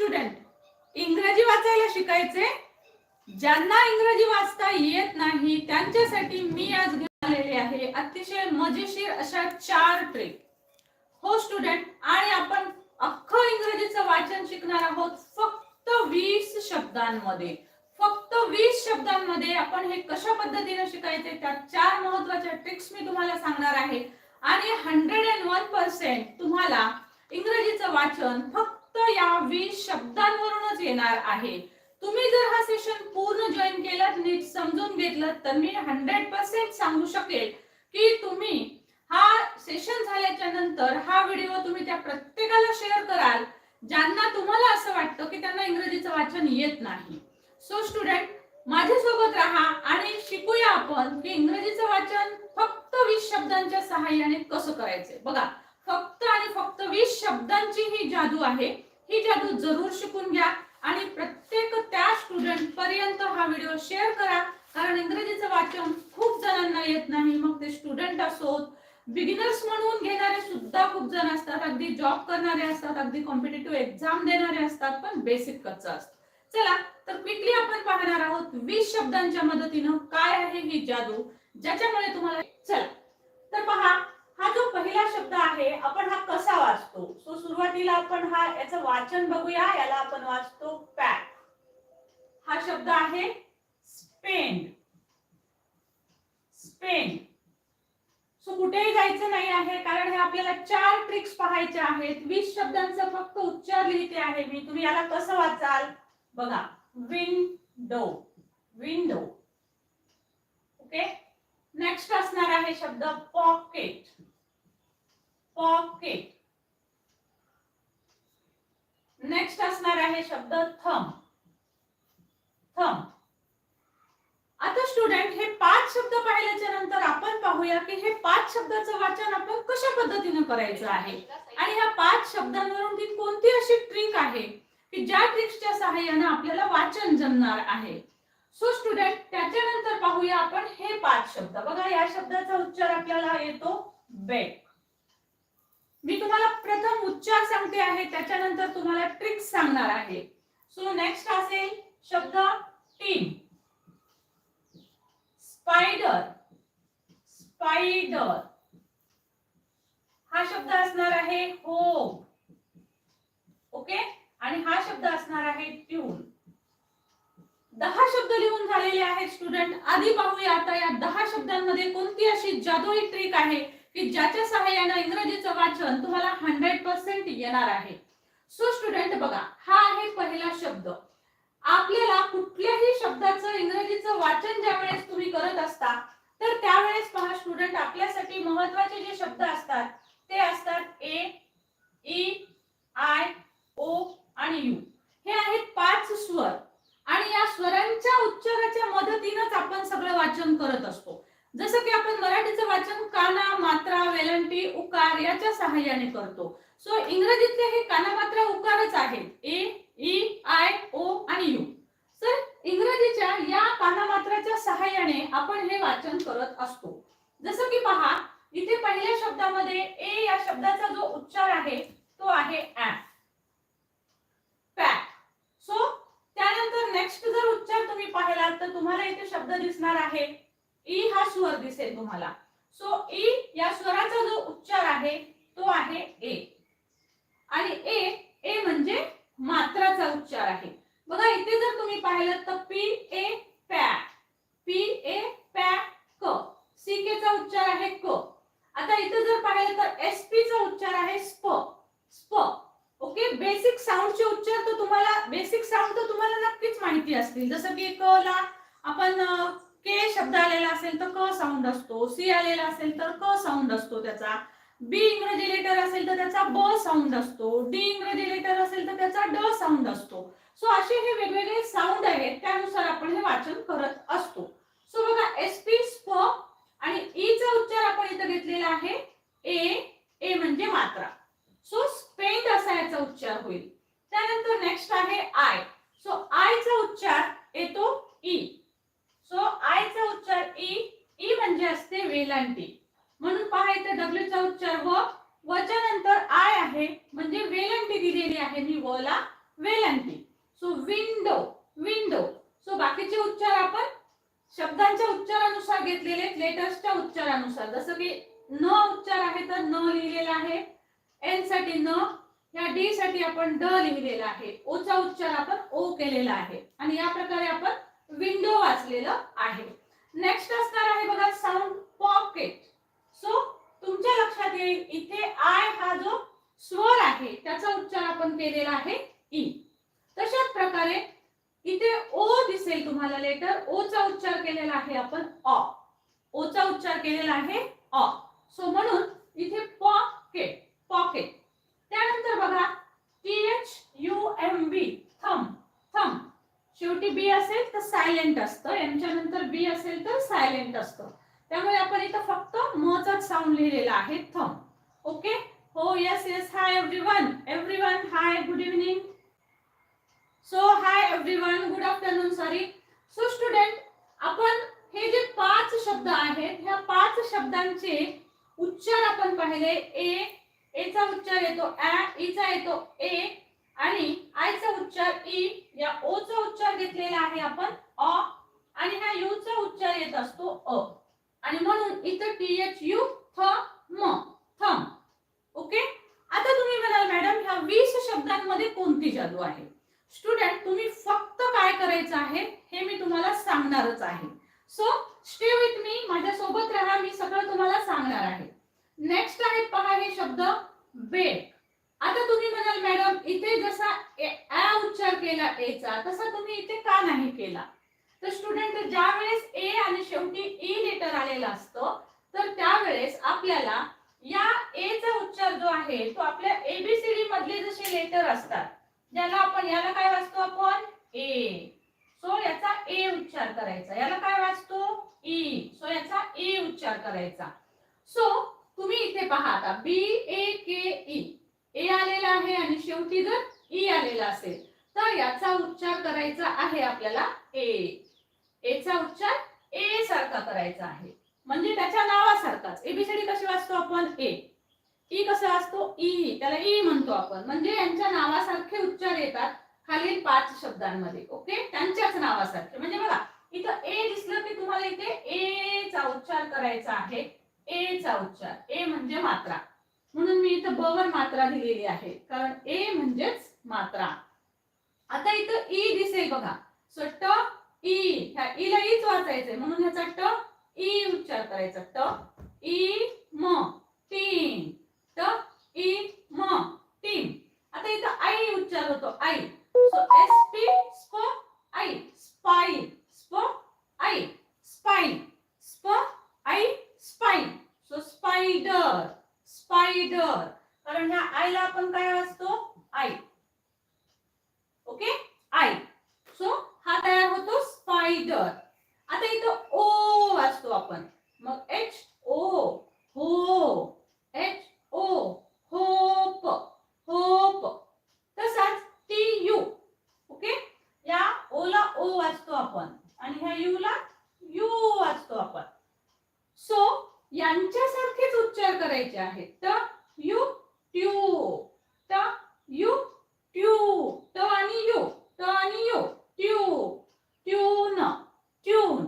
Student इंग्रजी वाचायला शिकायचे. ज्यांना इंग्रजी वाचता येत नाही त्यांच्यासाठी मी आज आलेले आहे अतिशय मजेशीर अशा चार ट्रिक हो स्टुडंट आणि आपण अख्खं इंग्रजीचं वाचन शिकणार आहोत फक्त वीस शब्दांमध्ये. फक्त वीस शब्दांमध्ये आपण हे कशा पद्धतीने शिकायचे? त्या चार महत्त्वाच्या ट्रिक्स मी तुम्हाला सांगणार आहे. आणि हंड्रेड अँड वन पर्सेंट तुम्हाला इंग्रजीचं वाचन फक्त या वीस शब्दांवरूनच येणार आहे. तुम्ही जर हा सेशन पूर्ण जॉईन केलं नीट समजून घेतलं तर मी हंड्रेड पर्सेंट सांगू शकेल की तुम्ही हा सेशन झाल्याच्यानंतर हा व्हिडिओ तुम्ही त्या प्रत्येकाला शेअर कराल ज्यांना तुम्हाला असं वाटतं की त्यांना इंग्रजीचं वाचन येत नाही. सो स्टुडंट माझ्यासोबत राहा आणि शिकूया आपण की इंग्रजीचं वाचन फक्त वीस शब्दांच्या सहाय्याने कसं करायचंय बघा फक्त आणि फक्त वीस शब्दांची ही जादू आहे. ही जादू जरूर शिकून घ्या आणि प्रत्येक त्या स्टुडंट पर्यंत हा व्हिडिओ शेअर करा. कारण इंग्रजीचं वाचन खूप जणांना येत नाही. मग ते स्टुडंट असोत बिगिनर्स म्हणून घेणारे सुद्धा खूप जण असतात. अगदी जॉब करणारे असतात अगदी कॉम्पिटेटिव्ह एक्झाम देणारे असतात पण बेसिक कच्चं असतो. चला तर क्विकली आपण पाहणार आहोत वीस शब्दांच्या मदतीनं काय आहे ही जादू ज्याच्यामुळे तुम्हाला चला तर पहा हा जो पहिला शब्द आहे आपण हा कसा वाचतो सो सुरुवातीला आपण हा याचं वाचन बघूया याला आपण वाचतो पॅक. हा शब्द आहे स्पेंड. स्पेंड. सो कुठेही जायचं नाही आहे कारण हे आपल्याला चार ट्रिक्स पाहायच्या आहेत. वीस शब्दांचं फक्त उच्चार लिहिते आहे मी. तुम्ही याला कसं वाचाल? बघा विंडो विंडो ओके नेक्स्ट असणार आहे शब्द पॉकेट पॉकेट नेक्स्ट असणार आहे शब्द थम थम आता स्टुडंट हे पाच शब्द पाहिल्याच्या नंतर आपण पाहूया की हे पाच शब्दाचं वाचन आपण कशा पद्धतीने करायचं आहे? आणि ह्या पाच शब्दांवरून ती कोणती अशी ट्रिक आहे की ज्या ट्रिक्सच्या सहाय्याने आपल्याला वाचन जमणार आहे? सो स्टुडंट त्याच्यानंतर पाहूया आपण हे पाच शब्द. बघा या शब्दाचा उच्चार आपल्याला येतो बेक मी तुम्हाला प्रथम उच्चार सांगते आहे त्याच्यानंतर तुम्हाला ट्रिक्स सांगणार आहे. सो नेक्स्ट असेल शब्द टीम स्पायडर स्पायडर हा शब्द असणार आहे हो ओके आणि हा शब्द असणार आहे ट्यून दहा शब्द लिहून झालेले आहेत स्टुडंट आधी पाहूया आता या दहा शब्दांमध्ये कोणती अशी जादुई ट्रिक आहे? की ज्याच्या सहाय्याने इंग्रजीचं वाचन तुम्हाला हंड्रेड पर्सेंट येणार आहे. सो स्टुडंट बघा हा आहे पहिला शब्द. आपल्याला कुठल्याही शब्दाचं इंग्रजीचं वाचन ज्या वेळेस तुम्ही करत असता तर त्यावेळेस पहा स्टुडंट आपल्यासाठी महत्त्वाचे जे शब्द असतात ते असतात ए ई आय ओ आणि यू हे आहेत पाच स्वर. आणि या स्वरांच्या उच्चाराच्या मदतीनंच आपण सगळं वाचन करत असतो. जसं की आपण मराठीचं वाचन काना मात्रा वेलंटी उकार याच्या सहाय्याने करतो. सो इंग्रजीतले हे काना मात्रा उकारच आहेत. ए ई आय ओ आणि यू. सर इंग्रजीच्या या कानामात्राच्या सहाय्याने आपण हे वाचन करत असतो. जसं की पहा इथे पहिल्या शब्दामध्ये ए या शब्दाचा जो उच्चार आहे तो आहे ऍप पॅक. सो त्यानंतर नेक्स्ट जर उच्चार तुम्ही पाहिलात तर तुम्हाला इथे शब्द दिसणार आहे ई हा स्वर दिसेल तुम्हाला. सो ई या स्वराचा जो उच्चार आहे तो आहे ए. आणि ए ए म्हणजे मात्राचा उच्चार आहे. बघा इथे जर तुम्ही पाहिलं तर पी ए पॅ. पी ए पॅ क. सी के चा उच्चार आहे क. आता इथे जर पाहिलं तर एस पी चा उच्चार आहे स्प. स्प. ओके? बेसिक साऊंडचे उच्चार तर तुम्हाला बेसिक साऊंड तर तुम्हाला नक्कीच माहिती असतील. जसं की क ला आपण के शब्द आलेला असेल तर क साऊंड असतो सी आलेला असेल तर क साऊंड असतो त्याचा. बी इंग्रजी लेटर असेल तर त्याचा ब साऊंड असतो. डी इंग्रजी लेटर असेल तर त्याचा ड साऊंड असतो. सो असे हे वेगवेगळे साऊंड आहेत त्यानुसार आपण हे वाचन करत असतो. सो बघा एस पी स्प आणि e ई चा उच्चार आपण इथं घेतलेला आहे. ए ए म्हणजे मात्रा. सो स्पेंड असा याचा उच्चार होईल. त्यानंतर नेक्स्ट आहे आय सो आय चा उच्चार येतो ई सो आय चा उच्चार ई ई म्हणजे असते वेलांटी म्हणून पहा इथे डब्ल्यू चा उच्चार हो. व वच्या नंतर आय आहे म्हणजे वेलंटी दिलेली आहे. मी वला वेलांटी सो विंडो विंडो सो बाकीचे उच्चार आपण शब्दांच्या उच्चारानुसार घेतलेले लेटर्सच्या उच्चारानुसार. जसं की न उच्चार आहे तर न लिहिलेला आहे. एनसाठी न या डी साठी आपण ड लिहिलेला आहे. ओचा उच्चार आपण ओ केलेला आहे. आणि या प्रकारे आपण विंडो वाचलेलं आहे. नेक्स्ट असणार आहे बघा साऊंड पॉकेट सो तुमच्या लक्षात येईल इथे आय हा जो स्वर आहे त्याचा उच्चार आपण केलेला आहे ई तशाच प्रकारे इथे ओ दिसेल तुम्हाला लेटर ओ चा उच्चार केलेला आहे आपण ऑ ओ चा उच्चार केलेला आहे ऑ सो म्हणून इथे पॉकेट पॉकेट त्यानंतर बघा T H U M B B असेल तर सायलेंट असतं. यांच्या नंतर बी असेल तर सायलेंट असतं. त्यामुळे आपण इथं फक्त मचाच साऊंड लिहिलेला आहे. थम ओके हो yes yes hi everyone everyone hi good evening so hi everyone good afternoon sorry so student आपण हे जे पाच शब्द आहेत ह्या पाच शब्दांचे उच्चार आपण पाहिले. ए ए चा उच्चार येतो. ऍ e चा येतो. ए आणि आय चा उच्चार ई या ओ चा उच्चार घेतलेला आहे आपण अ आणि ह्या यू चा उच्चार येत असतो अ. आणि म्हणून इथं टी एच यू थ म थम. ओके आता तुम्ही म्हणाल मॅडम ह्या वीस शब्दांमध्ये कोणती जादू आहे? स्टुडंट तुम्ही फक्त काय करायचं आहे हे मी तुम्हाला सांगणारच आहे. सो स्टे विथ मी माझ्या सोबत राहा मी सगळं तुम्हाला सांगणार आहे. नेक्स्ट आहे पहा हे शब्द बेड आता तुम्ही म्हणाल मॅडम इथे जसा ए- आ उच्चार केला ए चा तसा तुम्ही इथे का नाही केला? तर स्टुडंट ज्या वेळेस ए आणि शेवटी ई लेटर आलेला असतं तर त्यावेळेस आपल्याला या ए चा उच्चार जो आहे तो आपल्या एबीसीडी मधले जसे लेटर असतात ज्याला आपण याला काय वाचतो आपण? ए. सो याचा ए उच्चार करायचा. याला काय वाचतो? ई. सो याचा ए उच्चार करायचा. सो तुम्ही इथे पहा आता बी ए के ई ए आलेला आहे आणि शेवटी जर ई आलेला असेल तर याचा उच्चार करायचा आहे आपल्याला ए. ए चा उच्चार ए सारखा करायचा आहे. म्हणजे त्याच्या नावासारखाच. एबीसीडी कशी वाचतो आपण? ए. ई कसा वाचतो? ई. त्याला ई म्हणतो आपण. म्हणजे यांच्या नावासारखे उच्चार येतात खालील पाच शब्दांमध्ये. ओके? त्यांच्याच नावासारखे. म्हणजे बघा इथं ए दिसलं की तुम्हाला इथे ए चा उच्चार करायचा आहे. ए चा उच्चार. ए म्हणजे मात्रा. म्हणून मी इथं ब वर मात्रा दिलेली आहे. कारण ए म्हणजेच मात्रा. आता इथं ई दिसेल बघा. सो ट ई ह्या e ईला ईच वाचायचंय. म्हणून ह्याचा ट ई उच्चार करायचा. ट ई म तीन. ट ई म टीन आता इथं आई उच्चार होतो आई सो एस टी स्प आई स्पाई स्प आई स्पाईन स्प I spine so spider spider कारण ह्या आईला आपण काय वाचतो आई ओके आई सो हा तयार होतो स्पायडर आता इथं ओ वाचतो आपण मग एच ओ हो एच ओ होप होप तसाच टी यू ओके या ओला ओ वाचतो आपण आणि ह्या यू ला यू वाचतो आपण सो यांच्यासारखेच उच्चार करायचे आहेत ट यू ट्यू. ट यू ट्यू. ट आणि यू ट आणि यू ट्यू. Tune tune.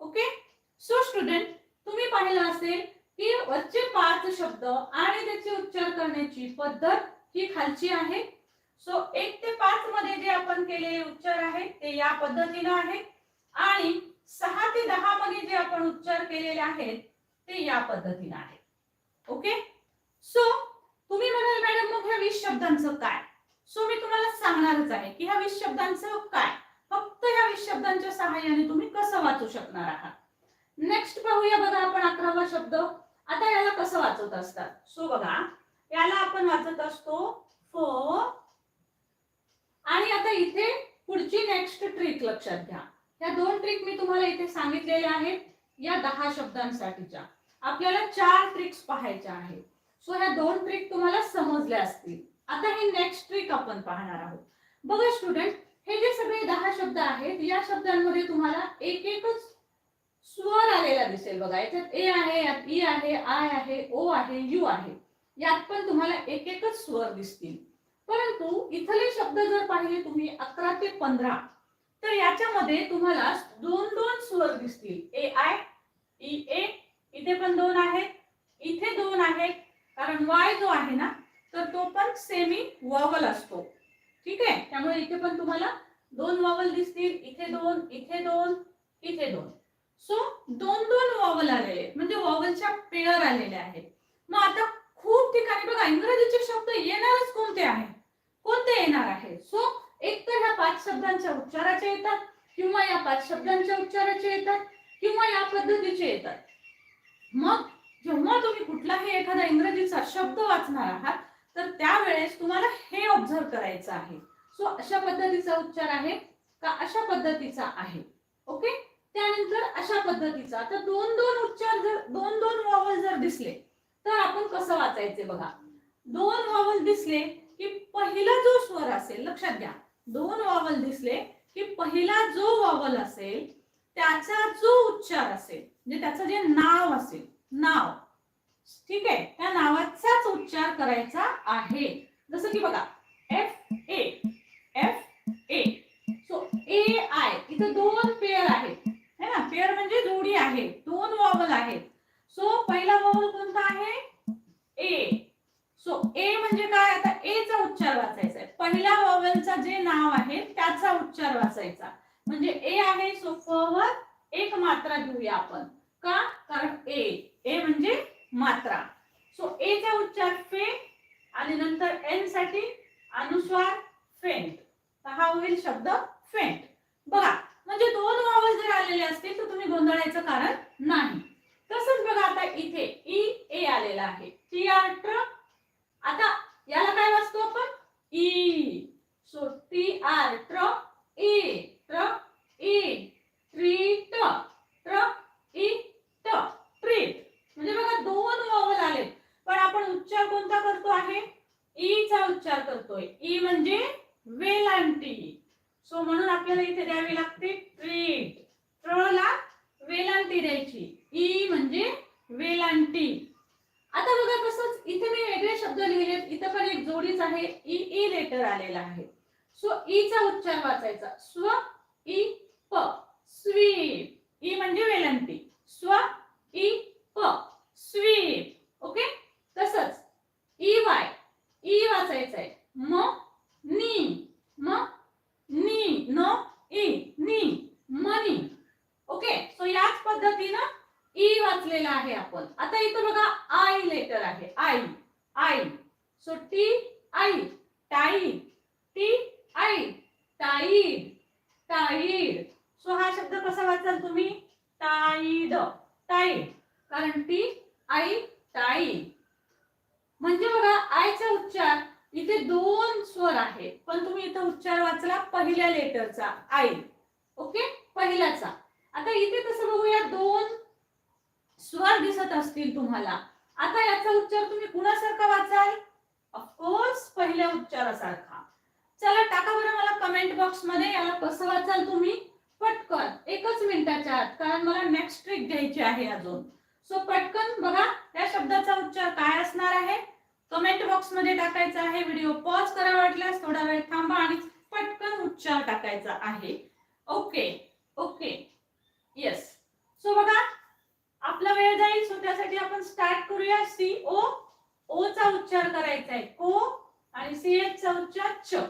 Okay? So student तुम्ही पाहिलं असेल की वरचे पाच शब्द आणि त्याचे उच्चार करण्याची पद्धत ही खालची आहे. सो एक ते पाच मध्ये जे आपण केलेले उच्चार आहेत ते या पद्धतीनं आहेत आणि सहा ते दहा मध्ये जे आपण उच्चार केलेले आहेत ते या पद्धतीनं आहेत ओके? सो तुम्ही म्हणाल मॅडम मग ह्या वीस शब्दांचं काय? सो मी तुम्हाला सांगणारच आहे की ह्या वीस शब्दांचं काय? फक्त ह्या वीस शब्दांच्या सहाय्याने तुम्ही कसं वाचू शकणार आहात? नेक्स्ट पाहूया बघा आपण अकरावा शब्द. आता याला कसं वाचत असतात? सो बघा याला आपण वाचत असतो फो आणि आता इथे पुढची नेक्स्ट ट्रिक लक्षात घ्या. या दोन ट्रिक मी तुम्हाला इथे सांगितलेल्या आहेत या दहा शब्दांसाठीच्या. आपल्याला चार ट्रिक्स पाहायच्या आहेत. सो ह्या दोन ट्रिक तुम्हाला समजल्या असतील. आता हे नेक्स्ट ट्रिक आपण पाहणार आहोत. बघा स्टुडंट हे जे सगळे दहा शब्द आहेत या शब्दांमध्ये तुम्हाला एक एकच स्वर आलेला दिसेल बघा. याच्यात ए आहे यात ई आहे आय आहे ओ आहे यू आहे. यात पण तुम्हाला एक एकच स्वर दिसतील. परंतु इथले शब्द जर पाहिले तुम्ही अकरा ते पंधरा तर याच्यामध्ये तुम्हाला दोन दोन स्वर दिसतील. ए आय ई ए इथे पण दोन आहेत इथे दोन आहेत कारण वाय जो आहे ना तर तो पण सेमी वॉवल असतो. ठीक आहे? त्यामुळे इथे पण तुम्हाला दोन वॉवल दिसतील. इथे दोन इथे दोन इथे दोन. सो दोन दोन वॉवल म्हणजे आलेले आहेत म्हणजे वॉवलच्या पेअर आलेल्या आहेत. मग आता खूप ठिकाणी बघा इंग्रजीचे शब्द येणारच कोणते आहे? कोणते येणार आहे? सो एक तर ह्या पाच शब्दांच्या उच्चाराचे येतात किंवा या पाच शब्दांच्या उच्चाराचे येतात किंवा या पद्धतीचे येतात. मग जेव्हा तुम्ही कुठलाही एखादा इंग्रजीचा शब्द वाचणार आहात तर त्यावेळेस तुम्हाला हे ऑब्झर्व करायचं आहे. सो अशा पद्धतीचा उच्चार आहे का अशा पद्धतीचा आहे? ओके त्यानंतर अशा पद्धतीचा. तर दोन दोन उच्चार जर दोन दोन वॉवल जर दिसले तर आपण कसं वाचायचे बघा? दोन वॉवल दिसले की पहिला जो स्वर असेल लक्षात घ्या. दोन वॉवल दिसले की पहिला जो वॉवल असेल त्याचा जो उच्चार असेल म्हणजे त्याचं जे नाव असेल नाव. ठीक आहे? त्या नावाचाच उच्चार करायचा आहे. जसं की बघा F A F A so A I इथं दोन पेअर आहेत. है ना? पेअर म्हणजे जोडी आहे. दोन वॉवल आहेत. सो पहिला वॉवल कोणता आहे? ए सो ए म्हणजे काय? आता ए चा उच्चार वाचायचा आहे. पहिल्या वॉवलचा जे नाव आहे त्याचा उच्चार वाचायचा. म्हणजे ए आहे सो फ वर एक मात्रा घेऊया आपण. का? कारण ए ए म्हणजे मात्रा. सो ए चा उच्चार फे आणि नंतर एनसाठी अनुस्वार फेंट. तर हा होईल शब्द फेंट. बघा म्हणजे दोन वावल जर आलेले असतील तर तुम्ही गोंधळायचं कारण नाही. तसंच बघा आता इथे e, ई ए आलेला आहे. टी आर ट्र आता याला काय वाचतो आपण? ई सो टी आर ट्र ए ट्र ई ट्रीट ट्र ई ट ट्रीट म्हणजे बघा दोन वॉवल आले पण आपण उच्चार कोणता करतो आहे? ई चा उच्चार करतोय. ई म्हणजे वेलांटी. सो म्हणून आपल्याला इथे द्यावी लागते ट्रीट ट्रला वेलांटी द्यायची. ई म्हणजे वेलांटी. आता बघा तसंच इथे मी वेगळे शब्द लिहिले इथं पण एक जोडीच आहे. ई ई लेटर आलेला आहे. सो ई चा उच्चार वाचायचा. स्व ई प. स्वीप ई म्हणजे वेलांटी. स्व इ प स्वीप. ओके? तसंच. E Y. ई वाचायचं आहे म नी. म नी. न ई नी. मनी. ओके? सो याच पद्धतीनं ई वाचलेला आहे आपण. आता इथं बघा आय लेटर आहे. I I so T I tie T I tide tide so हा शब्द कसा वाचाल तुम्ही? ताईद टाईड कारण ती आई ताई. म्हणजे बघा आयचा उच्चार इथे दोन स्वर आहेत पण तुम्ही इथं उच्चार वाचला पहिल्या लेटरचा आई. ओके? पहिल्याचा आता इथे तसं बघूया दोन स्वर दिसत असतील तुम्हाला. आता याचा उच्चार तुम्ही कुणासारखा वाचाल? ऑफकोर्स पहिल्या उच्चारासारखा. चला टाका बरं मला कमेंट बॉक्समध्ये याला कसं वाचाल तुम्ही? पटकन एकच मिनिटाच्या आत कारण मला नेक्स्ट ट्रिक घ्यायची आहे अजून. सो पटकन बघा या शब्दाचा उच्चार काय असणार आहे? कमेंट बॉक्समध्ये टाकायचा आहे व्हिडिओ पॉज करा वाटल्यास थोडा वेळ थांबा आणि पटकन उच्चार टाकायचा आहे. ओके ओके येस सो बघा आपला वेळ जाईल सो त्यासाठी आपण स्टार्ट करूया. सी ओ ओ चा उच्चार करायचा आहे को आणि सी एच चा उच्चार च.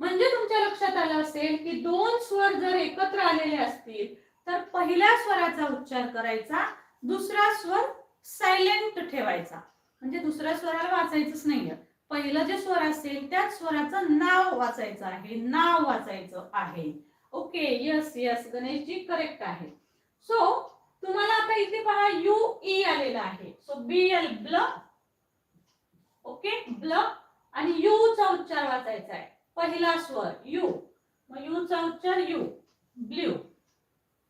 म्हणजे तुमच्या लक्षात आलं असेल की दोन स्वर जर एकत्र आलेले असतील तर पहिल्या स्वराचा उच्चार करायचा दुसरा स्वर सायलेंट ठेवायचा. म्हणजे दुसऱ्या स्वराला वाचायचंच नाहीये. पहिलं जे स्वर असेल त्याच स्वराचं नाव वाचायचं आहे. नाव वाचायचं आहे. Okay yes yes Ganeshji correct आहे. सो तुम्हाला आता इथे पहा यू ई e आलेला आहे. सो बी एल ब्ल ओके ब्ल आणि यू चा उच्चार वाचायचा आहे. पहिला स्वर यू. मग यूचा उच्चार यू ब्ल्यू.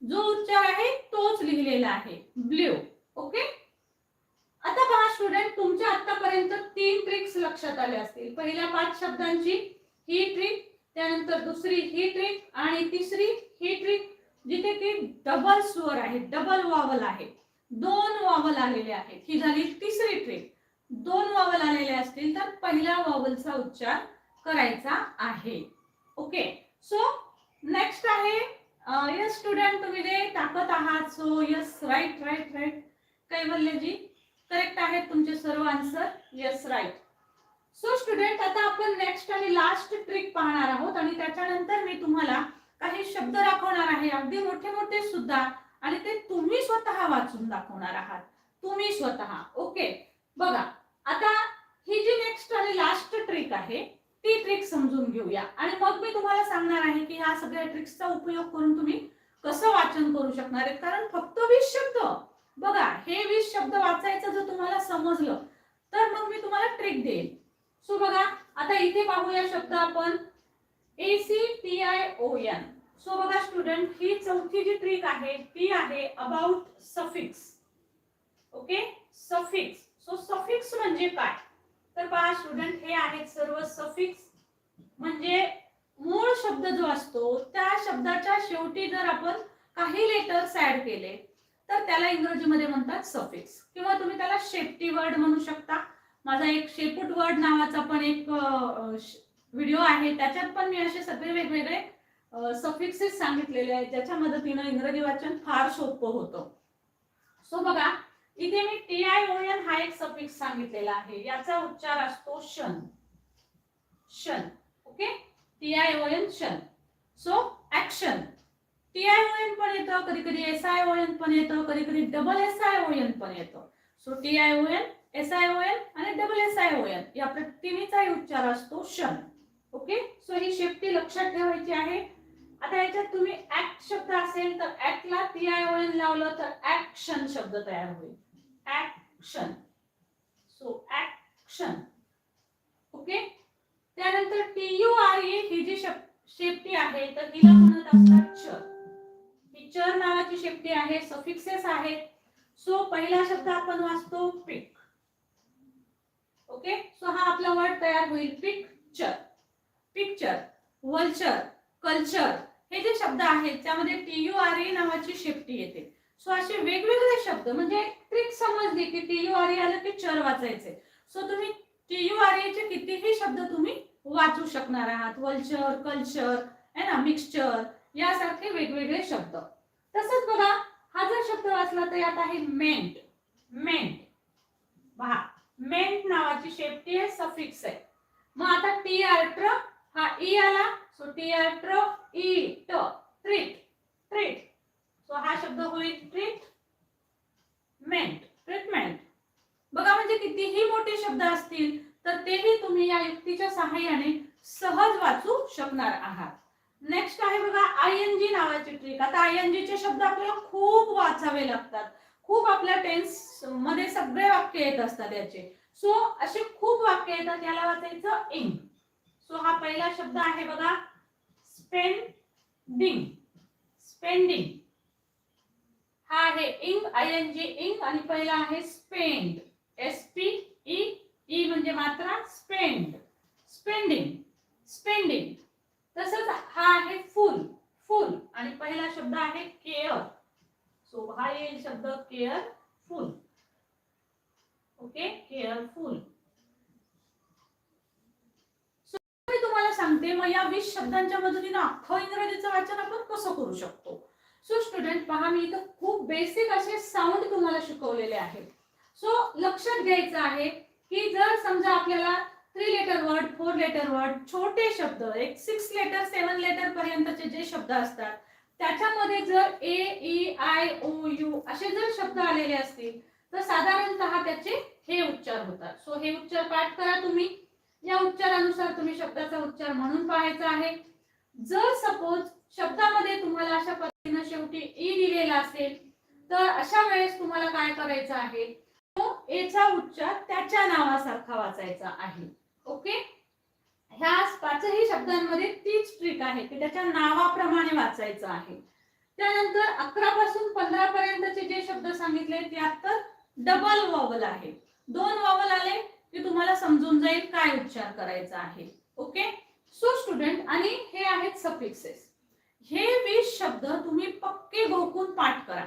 जो उच्चार आहे तोच लिहिलेला आहे ब्ल्यू. ओके? आता पहा स्टुडंट तुमच्या आतापर्यंत तीन ट्रिक्स लक्षात आले असतील. पहिल्या पाच शब्दांची ही ट्रिक त्यानंतर दुसरी ही ट्रिक आणि तिसरी ही ट्रिक जिथे की डबल स्वर आहे डबल वावल आहे. दोन वावल आलेले आहेत. ही झाली तिसरी ट्रिक दोन वावल आलेले असतील तर पहिल्या वावलचा उच्चार करायचा आहे. ओके सो नेक्स्ट आहे यस स्टुडंट तुम्ही जे टाकत आहात so yes right right right कैवल्यजी correct आहेत तुमचे सर्व answer yes right so student आता आपण नेक्स्ट आणि लास्ट ट्रिक पाहणार आहोत आणि त्याच्यानंतर मी तुम्हाला काही शब्द दाखवणार आहे. अगदी मोठे मोठे सुद्धा. आणि ते तुम्ही स्वतः वाचून दाखवणार आहात. तुम्ही स्वतः. ओके बघा आता ही जी नेक्स्ट आणि लास्ट ट्रिक आहे ती ट्रिक समजून घेऊया. आणि मग मी तुम्हाला सांगणार आहे की ह्या सगळ्या ट्रिक्सचा उपयोग करून तुम्ही कसं वाचन करू शकणार आहे कारण फक्त वीस शब्द. बघा हे वीस शब्द वाचायचं जर तुम्हाला समजलं तर मग मी तुम्हाला ट्रिक देईल सो बघा आता इथे पाहूया शब्द आपण A C T I O N so बघा स्टुडंट ही चौथी जी ट्रिक आहे ती आहे about suffix okay suffix so suffix म्हणजे काय? तर पहा स्टुडंट हे आहेत सर्व सफिक्स म्हणजे मूळ शब्द जो असतो त्या शब्दाच्या शेवटी जर आपण काही लेटर्स ऍड केले तर त्याला इंग्रजीमध्ये म्हणतात सफिक्स किंवा तुम्ही त्याला शेपटी वर्ड म्हणू शकता. माझा एक शेपूट वर्ड नावाचा पण एक व्हिडिओ आहे. त्याच्यात पण मी असे सगळे वेगवेगळे सफिक्सेस सांगितलेले आहेत ज्याच्या मदतीनं इंग्रजी वाचन फार सोपं होतं. सो बघा इथे मी टी आय ओ एन हा एक सफिक्स सांगितलेला आहे. याचा उच्चार असतो शन शन okay T I O N शन so action T I O N पण येतं कधी कधी एस आय ओ एन पण येतं कधी कधी double S I O N पण येतं. So T I O N S I O N आणि double S I O N या तिन्हीचाही उच्चार असतो शन ओके सो ही शेपटी लक्षात ठेवायची आहे. आता याच्यात तुम्ही ऍक्ट शब्द असेल तर ऍक्टला टी आय ओ एन लावलं तर ऍक्शन शब्द तयार होईल. ऍक्शन सो ऍक्शन ओके त्यानंतर टी यू आर ई ही जी शेपटी आहे तर हिला म्हणत असतात चर ही चर नावाची शेपटी आहे सफिक्सेस आहेत. सो पहिला शब्द आपण वाचतो पिक ओके सो हा आपला वर्ड तयार होईल पिक्चर पिक्चर वल्चर कल्चर हे जे शब्द आहेत त्यामध्ये टी यू आर ए नावाची शेपटी येते. सो असे वेगवेगळे शब्द म्हणजे ट्रिक समजली की टी यू आर ए आलं की चर वाचायचे. सो तुम्ही टी यू आर एचे कितीही शब्द तुम्ही वाचू शकणार आहात. वल्चर कल्चर है ना मिक्सचर यासारखे वेगवेगळे शब्द. तसंच बघा हा जर शब्द वाचला तर यात आहे मेंट मेंट पहा मेंट नावाची शेपटी आहे सफिक्स आहे. मग आता टी आर ट्र हा ई आला. सो टी आर ट्र ई ट ट्रीट ट्रीट सो हा शब्द होईल ट्रीट मेंट ट्रीटमेंट बघा म्हणजे कितीही मोठे शब्द असतील तर तेही तुम्ही या युक्तीच्या सहाय्याने सहज वाचू शकणार आहात. नेक्स्ट आहे बघा आय एन जी नावाची ट्रिक आता आय एन चे शब्द आपल्याला खूप वाचावे लागतात. खूप आपल्या टेन्समध्ये सगळे वाक्य येत असतात याचे. सो असे खूप वाक्य येतात याला वाचायचं इंग सो हा पहिला शब्द आहे बघा स्पेंडिंग स्पेंडिंग हा आहे इंग आय एन जी इंग आणि पहिला आहे spend. S P E E म्हणजे मात्रा स्पेंड. Spending spending. तसंच हा आहे फुल फुल. आणि पहिला शब्द आहे केअर. सो हा येईल शब्द केअरफुल ओके केअरफुल मी तुम्हाला सांगते मग या वीस शब्दांच्या मदतीनं अख्खं इंग्रजीचं वाचन आपण कसं करू शकतो? सो स्टुडंट पहा मी इथं खूप बेसिक असे साऊंड तुम्हाला शिकवलेले आहेत. सो लक्षात घ्यायचं आहे की जर समजा आपल्याला three letter word four letter word छोटे शब्द एक सिक्स लेटर सेवन लेटर पर्यंतचे जे शब्द असतात त्याच्यामध्ये जर A E I O U असे जर शब्द आलेले असतील तर साधारणतः त्याचे हे उच्चार होतात. सो हे उच्चार पाठ करा तुम्ही. या उच्चारानुसार तुम्ही शब्दाचा उच्चार म्हणून पाहायचा आहे. जर सपोज शब्दामध्ये तुम्हाला अशा पद्धतीनं शेवटी e ई दिलेला असेल तर अशा वेळेस तुम्हाला काय करायचं आहे? तो एचा उच्चार त्याच्या नावासारखा वाचायचा आहे. ओके? ह्या पाचही शब्दांमध्ये तीच ट्रिक आहे की त्याच्या नावाप्रमाणे वाचायचं आहे. त्यानंतर अकरा पासून पंधरा पर्यंतचे जे शब्द सांगितले त्यात तर डबल वॉवल आहे. दोन वॉवल आले की तुम्हाला समजून जाईल काय उच्चार करायचा आहे. ओके? सो स्टुडंट आणि हे आहेत सफिक्सेस हे वीस शब्द तुम्ही पक्के घोकून पाठ करा.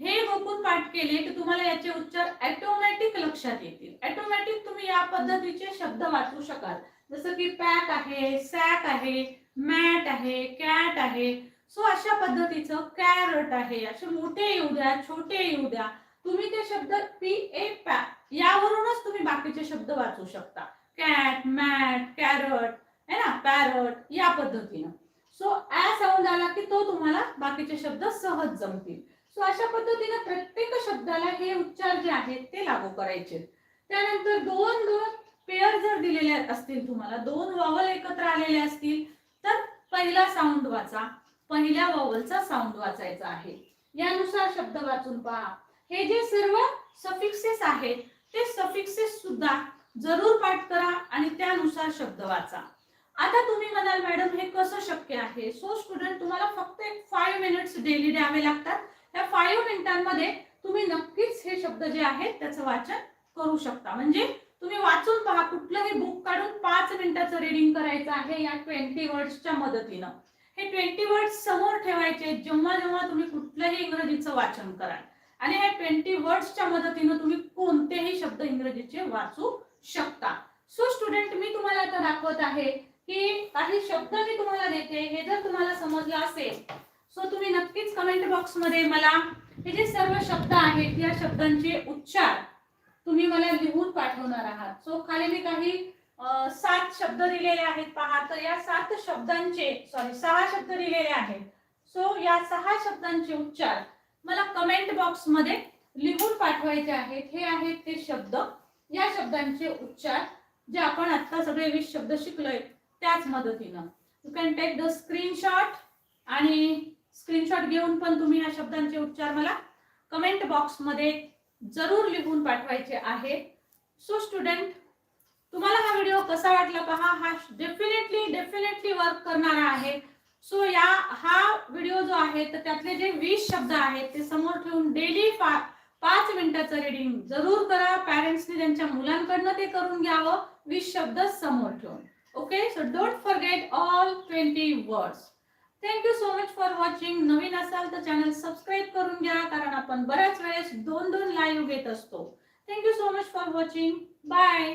हे घोकून पाठ केले की तुम्हाला याचे उच्चार ऑटोमॅटिक लक्षात येतील. ऑटोमॅटिक तुम्ही या पद्धतीचे शब्द वाचू शकाल. जसं की पॅक आहे सॅक आहे मॅट आहे कॅट आहे. सो अशा पद्धतीचं कॅरट आहे. असे मोठे येऊ द्या छोटे येऊ द्या. तुम्ही ते शब्द पी ए पॅ यावरूनच तुम्ही बाकीचे शब्द वाचू शकता. कॅट मॅट कॅरट है ना? पॅरट या पद्धतीनं. सो ऍ साऊंड आला की तो तुम्हाला बाकीचे शब्द सहज जमतील. सो अशा पद्धतीने प्रत्येक शब्दाला हे उच्चार जे आहेत ते लागू करायचे. त्यानंतर दोन दोन पेअर जर दिलेले असतील तुम्हाला दोन वॉवल एकत्र आलेले असतील तर पहिला साऊंड वाचा. पहिल्या वॉवलचा साऊंड वाचायचा आहे. यानुसार शब्द वाचून पहा. हे जे सर्व सफिक्सेस आहेत ते सफिक्सेस सुद्धा जरूर पाठ करा आणि त्यानुसार शब्द वाचा. आता तुम्ही म्हणाल मॅडम हे कसं शक्य आहे? सो स्टुडंट तुम्हाला फक्त एक फाईव्ह मिनिट्स डेली द्यावे लागतात. या फाईव्ह मिनिटांमध्ये तुम्ही नक्कीच हे शब्द जे आहेत त्याचं वाचन करू शकता. म्हणजे तुम्ही वाचून पहा कुठलंही बुक काढून पाच मिनिटाचं रिडिंग करायचं आहे या ट्वेंटी वर्ड्सच्या मदतीनं. हे ट्वेंटी वर्ड्स समोर ठेवायचे जेव्हा जेव्हा तुम्ही कुठलंही इंग्रजीचं वाचन कराल. आणि ह्या ट्वेंटी वर्ड्सच्या मदतीनं तुम्ही कोणतेही शब्द इंग्रजीचे वाचू शकता. सो स्टुडंट मी तुम्हाला आता दाखवत आहे की काही शब्द मी तुम्हाला देते हे जर तुम्हाला समजलं असेल सो तुम्ही नक्कीच कमेंट बॉक्समध्ये मला हे जे सर्व शब्द आहेत या शब्दांचे उच्चार तुम्ही मला लिहून पाठवणार आहात. सो खाली मी काही सात शब्द दिलेले आहेत पहा. तर या सात शब्दांचे सॉरी सहा शब्द दिलेले आहेत. सो या सहा शब्दांचे उच्चार मला कमेंट बॉक्समध्ये लिहून पाठवायचे आहेत. हे आहेत ते शब्द. या शब्दांचे उच्चार जे आपण आता सगळे वीस शब्द शिकलोय त्याच मदतीनं. You can take the screenshot आणि स्क्रीनशॉट घेऊन पण तुम्ही या शब्दांचे उच्चार मला कमेंट बॉक्समध्ये जरूर लिहून पाठवायचे आहे. सो स्टुडंट तुम्हाला हा व्हिडिओ कसा वाटला पहा? हा डेफिनेटली डेफिनेटली वर्क करणारा आहे. सो या हा व्हिडिओ जो आहे तर त्यातले जे वीस शब्द आहेत ते समोर ठेवून डेली पाच मिनिटाचं रिडिंग जरूर करा. पॅरेंट्सनी त्यांच्या मुलांकडनं ते करून घ्यावं. वीस शब्द समोर ठेवून. Okay so don't forget all twenty words thank you so much for watching नवीन असाल तर चॅनल सबस्क्राईब करून घ्या कारण आपण बऱ्याच वेळेस दोन दोन लाईव्ह घेत असतो. Thank you so much for watching bye